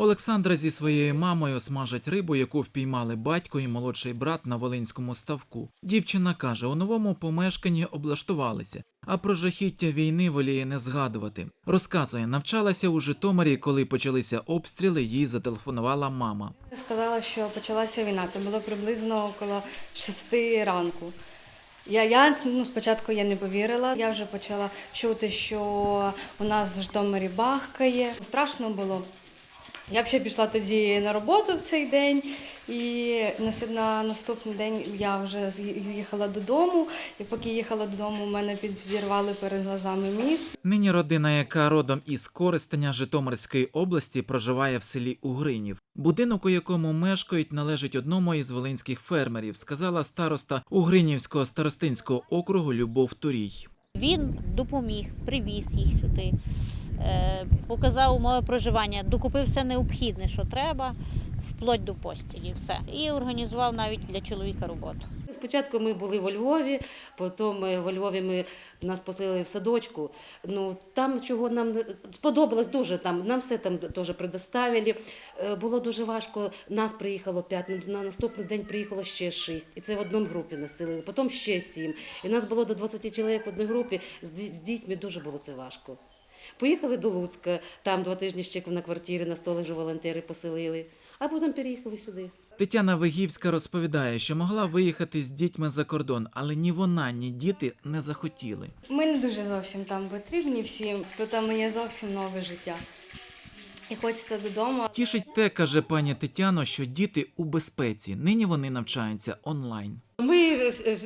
Олександра зі своєю мамою смажать рибу, яку впіймали батько і молодший брат на Волинському ставку. Дівчина каже, у новому помешканні облаштувалися, а про жахіття війни воліє не згадувати. Розказує, навчалася у Житомирі, коли почалися обстріли, їй зателефонувала мама. Сказала, що почалася війна. Це було приблизно около шести ранку. Я, я ну, спочатку я не повірила. Я вже почала чути, що у нас в Житомирі бахкає. Страшно було. Я б ще пішла тоді на роботу в цей день, і на, наступний день я вже їхала додому. І поки їхала додому, мене підірвали перед глазами міст. Нині родина, яка родом із Коростеня Житомирської області, проживає в селі Угринів. Будинок, у якому мешкають, належить одному із волинських фермерів, сказала староста Угринівського старостинського округу Любов Турій. Він допоміг, привіз їх сюди, показав умови проживання, докупив все необхідне, що треба, вплоть до постілі, все. І організував навіть для чоловіка роботу. Спочатку ми були во Львові, потім е, во Львові ми нас поселили в садочку. Ну там чого нам сподобалось дуже. Там нам все там теж предоставили. Е, Було дуже важко. Нас приїхало п'ять. На наступний день приїхало ще шість. І це в одному групі населили. Потім ще сім. І нас було до 20 чоловік в одній групі. З дітьми дуже було це важко. Поїхали до Луцька, там два тижні ще на квартирі на столик вже волонтери поселили, а потім переїхали сюди. Тетяна Вигівська розповідає, що могла виїхати з дітьми за кордон, але ні вона, ні діти не захотіли. Ми не дуже зовсім там потрібні всім, то там є зовсім нове життя. І хочеться додому. Тішить те, каже пані Тетяно, що діти у безпеці. Нині вони навчаються онлайн.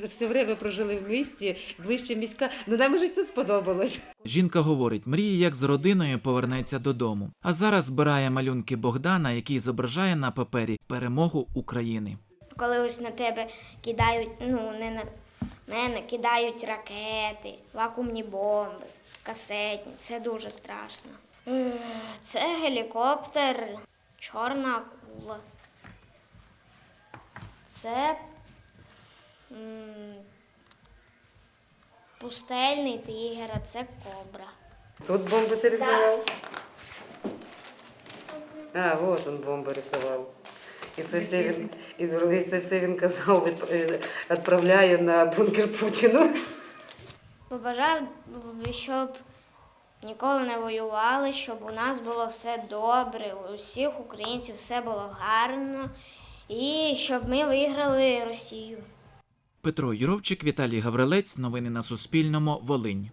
Ми все время прожили в місті, ближче міська. Ну нам вже тут сподобалось. Жінка говорить, мріє, як з родиною повернеться додому. А зараз збирає малюнки Богдана, який зображає на папері перемогу України. коли ось на тебе кидають, ну не на мене кидають ракети, вакуумні бомби, касетні. Це дуже страшно. Е, Це гелікоптер, чорна акула. Це пустельний тигр, а це кобра. Тут бомби ти рисував? А, от він бомби рисував. І це все він, і це все він казав, е, відправляю на бункер Путіну. Побажав, щоб ніколи не воювали, щоб у нас було все добре, у всіх українців все було гарно, і щоб ми виграли Росію. Петро Юровчик, Віталій Гаврилець. Новини на Суспільному. Волинь.